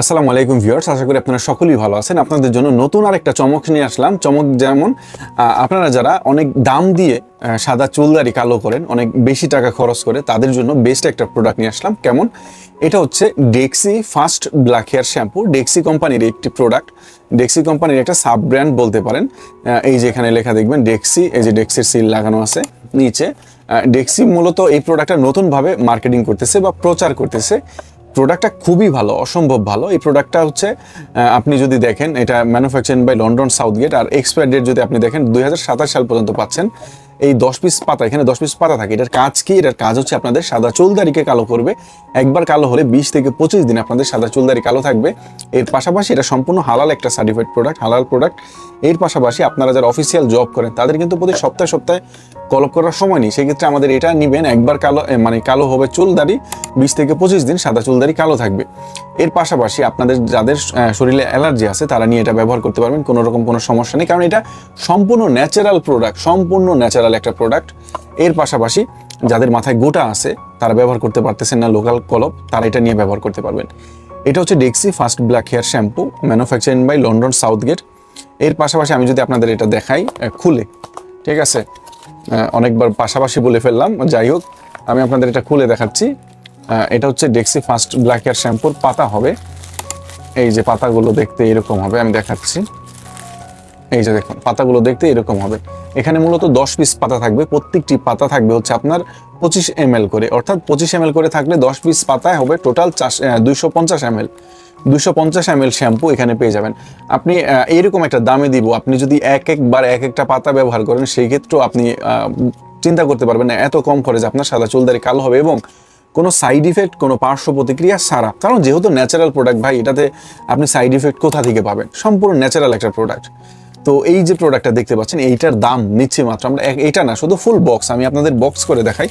আসসালামু আলাইকুম ভিউয়ার্স, আশা করি আপনারা সকলেই ভালো আছেন। আপনাদের জন্য নতুন আরেকটা চমক নিয়ে আসলাম। চমক যেমন আপনারা যারা অনেক দাম দিয়ে সাদা চুলদারি কালো করেন, অনেক বেশি টাকা খরচ করে, তাদের জন্য বেস্ট একটা প্রোডাক্ট নিয়ে আসলাম। কেমন? এটা হচ্ছে Dexe first black hair shampoo Dexe কোম্পানির একটি প্রোডাক্ট ডেক্সি কোম্পানির একটা সাব ব্র্যান্ড বলতে পারেন। এই যে এখানে লেখা দেখবেন ডেক্সি এই যে ডেক্সির সিল লাগানো আছে নিচে। ডেক্সি মূলত এই প্রোডাক্টটা নতুনভাবে মার্কেটিং করতেছে বা প্রচার করতেছে। প্রোডাক্টটা খুবই ভালো, অসম্ভব ভালো। এই প্রোডাক্টটা হচ্ছে আপনি যদি দেখেন, এটা ম্যানুফ্যাকচারিং বাই লন্ডন সাউথগেট আর এক্সপায়ার ডেট যদি আপনি দেখেন, দুই হাজার সাতাশ সাল পর্যন্ত পাচ্ছেন। এই দশ পিস পাতা, এখানে দশ পিস পাতা থাকে। এটার কাজ কি? এটার কাজ হচ্ছে আপনাদের সাদা চুলদারিকে কালো করবে। একবার কালো হলে বিশ থেকে পঁচিশ দিন আপনাদের সাদা চুলদারি কালো থাকবে। এর পাশাপাশি এটা সম্পূর্ণ হালাল একটা সার্টিফাইড প্রোডাক্ট হালাল প্রোডাক্টের পাশাপাশি আপনারা যারা অফিসিয়াল জব করেন, তাদের কিন্তু প্রতি সপ্তাহে সপ্তাহে কলপ করার সময় নেই। সেক্ষেত্রে আমাদের এটা নিবেন, একবার কালো মানে কালো হবে চুলদারি বিশ থেকে পঁচিশ দিন সাদা চুলদারি কালো থাকবে। এর পাশাপাশি আপনাদের যাদের শরীরে অ্যালার্জি আছে, তারা নিয়ে এটা ব্যবহার করতে পারবেন, কোনো রকম কোনো সমস্যা নেই, কারণ এটা সম্পূর্ণ ন্যাচারাল প্রোডাক্ট সম্পূর্ণ ন্যাচারাল একটা প্রোডাক্টের পাশাপাশি যাদের মাথায় গোটা আছে, তারা ব্যবহার করতে পারতেছেন না লোকাল কলপ, তারা এটা নিয়ে ব্যবহার করতে পারবেন। এটা হচ্ছে Dexe first black hair shampoo manufacturing by London Southgate এর পাশাপাশি আমি যদি আপনাদের এটা দেখাই খুলে, ঠিক আছে? অনেকবার পাশাপাশি বলে ফেললাম, যাই হোক, আমি আপনাদের এটা খুলে দেখাচ্ছি। এটা হচ্ছে ডেক্সি ফার্স্ট ব্ল্যাক হেয়ার শ্যাম্পুর পাতা হবে। এই যে পাতাগুলো দেখতে এরকম হবে, আমি দেখাচ্ছি। এই যে দেখুন, পাতাগুলো দেখতে এরকম হবে। এখানে মূলত দশ পিস পাতা থাকবে, প্রত্যেকটি পাতা থাকবে হচ্ছে আপনার পঁচিশ এম করে। অর্থাৎ পঁচিশ এম করে থাকলে দশ পিস পাতায় হবে টোটাল চাষ দুইশো পঞ্চাশ এম দুশো পঞ্চাশ এম শ্যাম্পু এখানে পেয়ে যাবেন। আপনি এরকম একটা দামে দিব। আপনি যদি এক একবার এক একটা পাতা ব্যবহার করেন, সেই ক্ষেত্রেও আপনি চিন্তা করতে পারবেন না, এত কম খরচে আপনার সাদা চুলদারি কালো হবে এবং কোনো সাইড ইফেক্ট কোনো পার্শ্ব প্রতিক্রিয়া ছাড়া। কারণ যেহেতু ন্যাচারাল প্রোডাক্ট ভাই, এটাতে আপনি সাইড ইফেক্ট কোথা থেকে পাবেন? সম্পূর্ণ ন্যাচারাল একটা প্রোডাক্ট তো এই যে প্রোডাক্টটা দেখতে পাচ্ছেন, এইটার দাম নিচ্ছে মাত্র। আমরা এটা না, শুধু ফুল বক্স আমি আপনাদের বক্স করে দেখাই।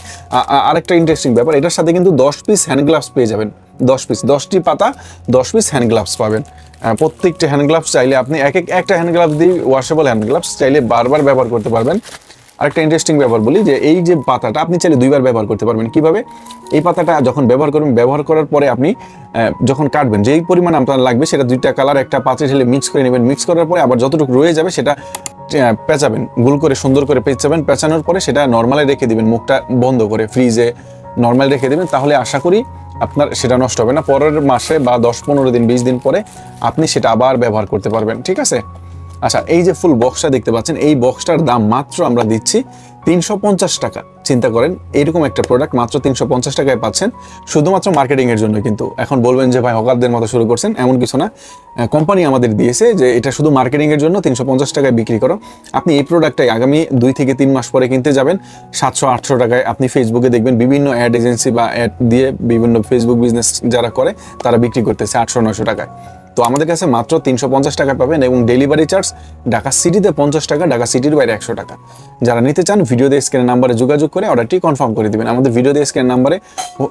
আরেকটা ইন্টারেস্টিং ব্যাপার, এটার সাথে কিন্তু দশ পিস হ্যান্ড গ্লাভস পেয়ে যাবেন। দশ পিস দশটি পাতা, দশ পিস হ্যান্ড গ্লাভস পাবেন। প্রত্যেকটা হ্যান্ড গ্লাভস চাইলে আপনি এক এক, একটা হ্যান্ড গ্লাভস দিয়ে ওয়াশেবল হ্যান্ড গ্লাভস চাইলে বারবার ব্যবহার করতে পারবেন। আরেকটা ইন্টারেস্টিং ব্যাপার বলি যে এই যে পাতাটা আপনি চাইলে দুইবার ব্যবহার করতে পারবেন। কীভাবে? এই পাতাটা যখন ব্যবহার করবেন ব্যবহার করার পরে আপনি যখন কাটবেন, যেই পরিমাণ আপনার লাগবে সেটা দুইটা কালার একটা পাত্রে ঢেলে মিক্স করে নেবেন। মিক্স করার পরে আবার যতটুকু রয়ে যাবে সেটা পেঁচাবেন। গুল করে সুন্দর করে পেঁচাবেন। পেঁচানোর পরে সেটা নর্মালে রেখে দিবেন। মুখটা বন্ধ করে ফ্রিজে নর্মাল রেখে দেবেন। তাহলে আশা করি আপনার সেটা নষ্ট হবে না। পরের মাসে বা দশ, পনেরো দিন, বিশ দিন পরে আপনি সেটা আবার ব্যবহার করতে পারবেন। ঠিক আছে? আচ্ছা এই যে ফুল বক্সটা দেখতে পাচ্ছেন, এই বক্সটার দাম মাত্র আমরা দিচ্ছি তিনশো পঞ্চাশ টাকা। চিন্তা করেন, এইরকম একটা প্রোডাক্ট মাত্র তিনশো পঞ্চাশ টাকায় পাচ্ছেন। শুধুমাত্র মার্কেটিং এর জন্য কিন্তু। এখন বলবেন যে, ভাই, হকারদের মতো শুরু করছেন? এমন কিছু না। কোম্পানি আমাদের দিয়েছে যে, এটা শুধু মার্কেটিং এর জন্য তিনশো পঞ্চাশ টাকায় বিক্রি করো। আপনি এই প্রোডাক্টটাই আগামী দুই থেকে তিন মাস পরে কিনতে যাবেন। সাতশো আটশো টাকায় আপনি ফেসবুকে দেখবেন বিভিন্ন অ্যাড এজেন্সি বা অ্যাড দিয়ে বিভিন্ন ফেসবুক বিজনেস যারা করে, তারা বিক্রি করতেছে আটশো নয়শো টাকায়। তো আমাদের কাছে মাত্র তিনশো পঞ্চাশ টাকা পাবেন এবং ডেলিভারি চার্জ ঢাকা সিটিতে পঞ্চাশ টাকা, ঢাকা সিটির বাইরে একশো টাকা। যারা নিতে চান ভিডিও দিয়ে স্ক্রিনের নাম্বারে যোগাযোগ করে অর্ডারটি কনফার্ম করে দেবেন। আমাদের ভিডিও দিয়ে স্ক্রিনের নাম্বারে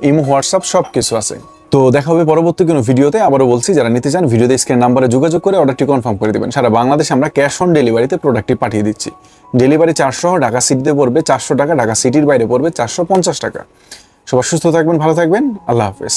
ইমো হোয়াটসঅ্যাপ সব কিছু আছে। তো দেখা হবে পরবর্তী কোনো ভিডিওতে আবারও বলছি, যারা নিতে চান ভিডিও দিয়ে স্ক্রিনের নাম্বারে যোগাযোগ করে অর্ডারটি কনফার্ম করে দিবেন। সারা বাংলাদেশে আমরা ক্যাশ অন ডেলিভারিতে প্রোডাক্টটি পাঠিয়ে দিচ্ছি। ডেলিভারি চারশো ঢাকা সিটিতে পড়বে চারশো টাকা, ঢাকা সিটির বাইরে পড়বে চারশো পঞ্চাশ টাকা। সবার সুস্থ থাকবেন, ভালো থাকবেন। আল্লাহ হাফেজ।